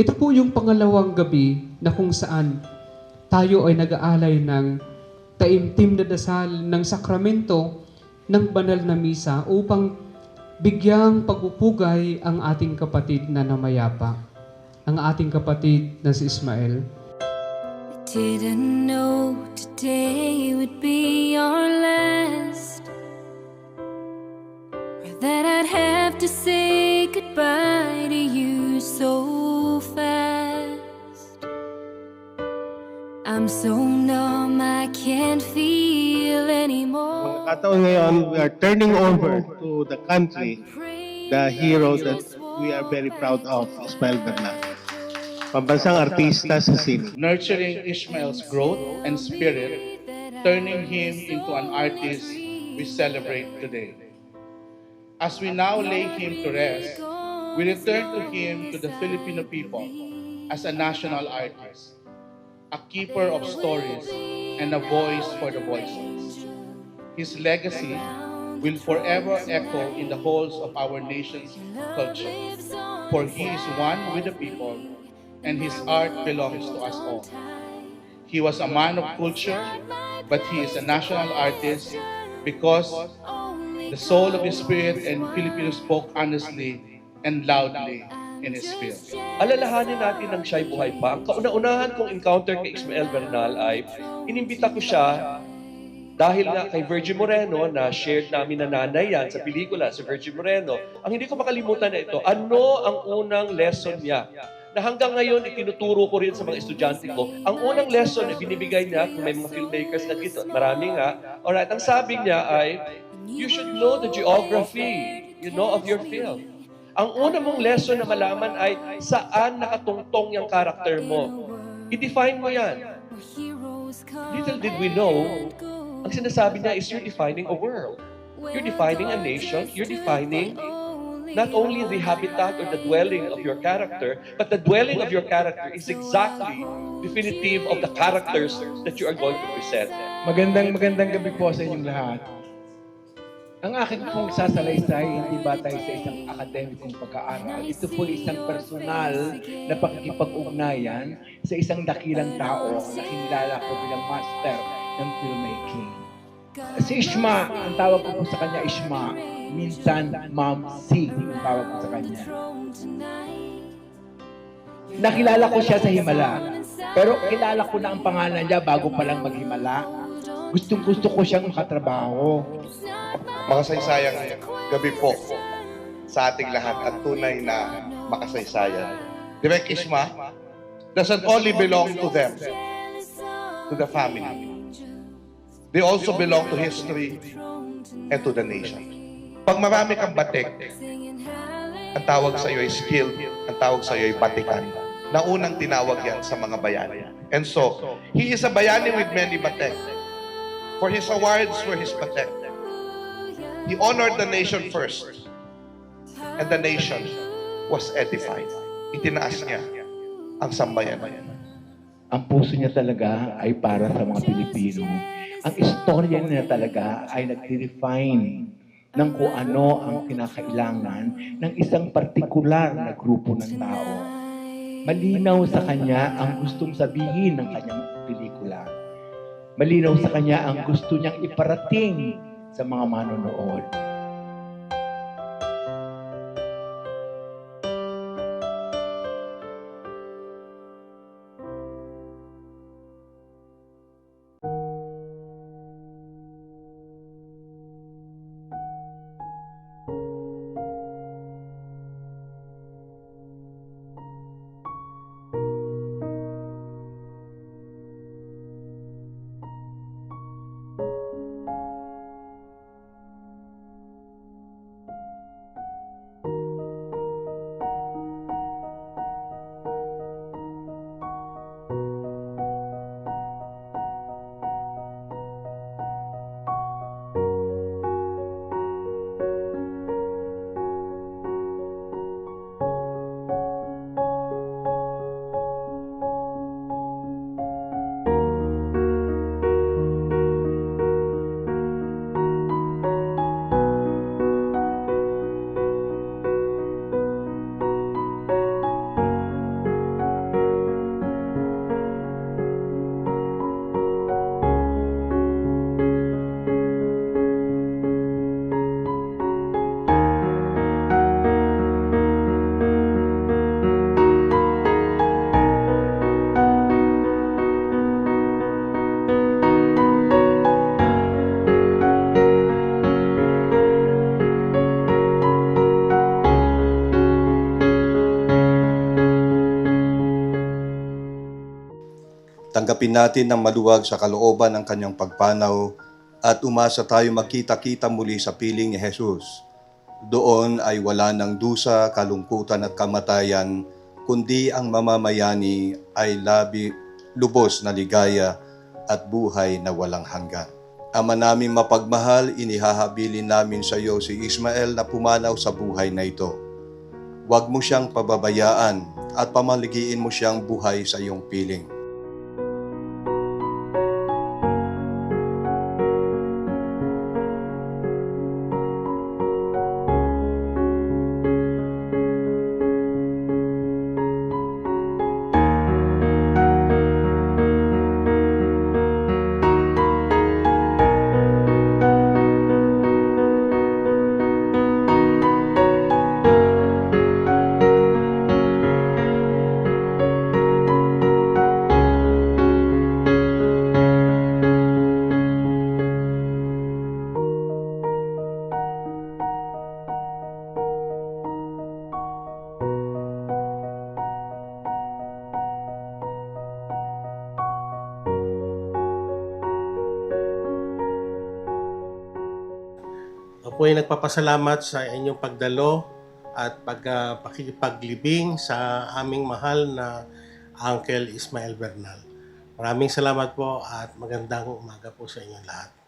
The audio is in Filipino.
Ito po yung pangalawang gabi na kung saan tayo ay nag-aalay ng taimtim na dasal ng sakramento ng banal na misa upang bigyang pagpupugay ang ating kapatid na namayapa, ang ating kapatid na si Ismael. Didn't know today would be our last. Or that I'd have to say goodbye to you so I'm so numb, I can't feel anymore. Pagkakataon ngayon, we are turning over to the country the hero that we are very proud of, Ismael Bernal. Pambansang artista sa cine. nurturing Ishmael's growth and spirit, turning him into an artist we celebrate today. As we now lay him to rest, we return to him to the Filipino people as a national artist, a keeper of stories, and a voice for the voiceless. His legacy will forever echo in the halls of our nation's culture, for he is one with the people and his art belongs to us all. He was a man of culture, but he is a national artist because the soul of his spirit and Filipino spoke honestly and loudly in his field. Alalahanin natin ng siya'y buhay pa. Ang kauna-unahan kong encounter kay Ismael Bernal ay inimbita ko siya dahil nga kay Virgin Moreno na shared namin na nanay yan sa pelikula, si Virgin Moreno. Ang hindi ko makalimutan na ito, ano ang unang lesson niya? Na hanggang ngayon, itinuturo ko rin sa mga estudyante ko. Ang unang lesson na binibigay niya, kung may mga filmmakers na dito, marami nga, alright, ang sabi niya ay, you should know the geography, you know, of your film. Ang una mong lesson na malaman ay saan nakatungtong yung karakter mo. I-define mo yan. Little did we know, ang sinasabi niya is you're defining a world. You're defining a nation. You're defining not only the habitat or the dwelling of your character, but the dwelling of your character is exactly definitive of the characters that you are going to present. Magandang magandang gabi po sa inyong lahat. Ang aking pong sasalaysay, hindi batay sa isang akademikong pag-aaral. Ito po isang personal na pakikipag-ugnayan sa isang dakilang tao na kinilala ko bilang master ng filmmaking. Si Ishma, ang tawag ko po sa kanya Ishma, minsan Ma'am C, ang tawag ko sa kanya. Nakilala ko siya sa Himala. Pero kilala ko na ang pangalan niya bago pa lang maghimala. Gustong gusto ko siyang makatrabaho. Makasaysayang gabi po sa ating lahat at tunay na makasaysayan. Direk Isma doesn't only belong to them, to the family. They also belong to history and to the nation. Pag marami kang batik, ang tawag sa iyo ay skill, ang tawag sa iyo ay batikan. Na unang tinawag yan sa mga bayani. And so, he is a bayani with many batek. For his awards were his batek. He honored the nation first. And the nation was edified. Itinaas niya ang sambayan. Ang puso niya talaga ay para sa mga Pilipino. Ang istorya niya talaga ay nag-define ng kung ano ang kinakailangan ng isang partikular na grupo ng tao. Malinaw sa kanya ang gustong sabihin ng kanyang pelikula. Malinaw sa kanya ang gusto niyang iparating sa mga manonood. Tanggapin natin ng maluwag sa kalooban ng kanyang pagpanaw at umasa tayo magkita-kita muli sa piling ni Jesus. Doon ay wala ng dusa, kalungkutan at kamatayan, kundi ang mamamayani ay labi, lubos na ligaya at buhay na walang hanggan. Ama namin mapagmahal, inihahabilin namin sa iyo si Ismael na pumanaw sa buhay na ito. Huwag mo siyang pababayaan at pamaligiin mo siyang buhay sa iyong piling. Po ay nagpapasalamat sa inyong pagdalo at pag, pakikipaglibing sa aming mahal na Uncle Ismael Bernal. Maraming salamat po at magandang umaga po sa inyong lahat.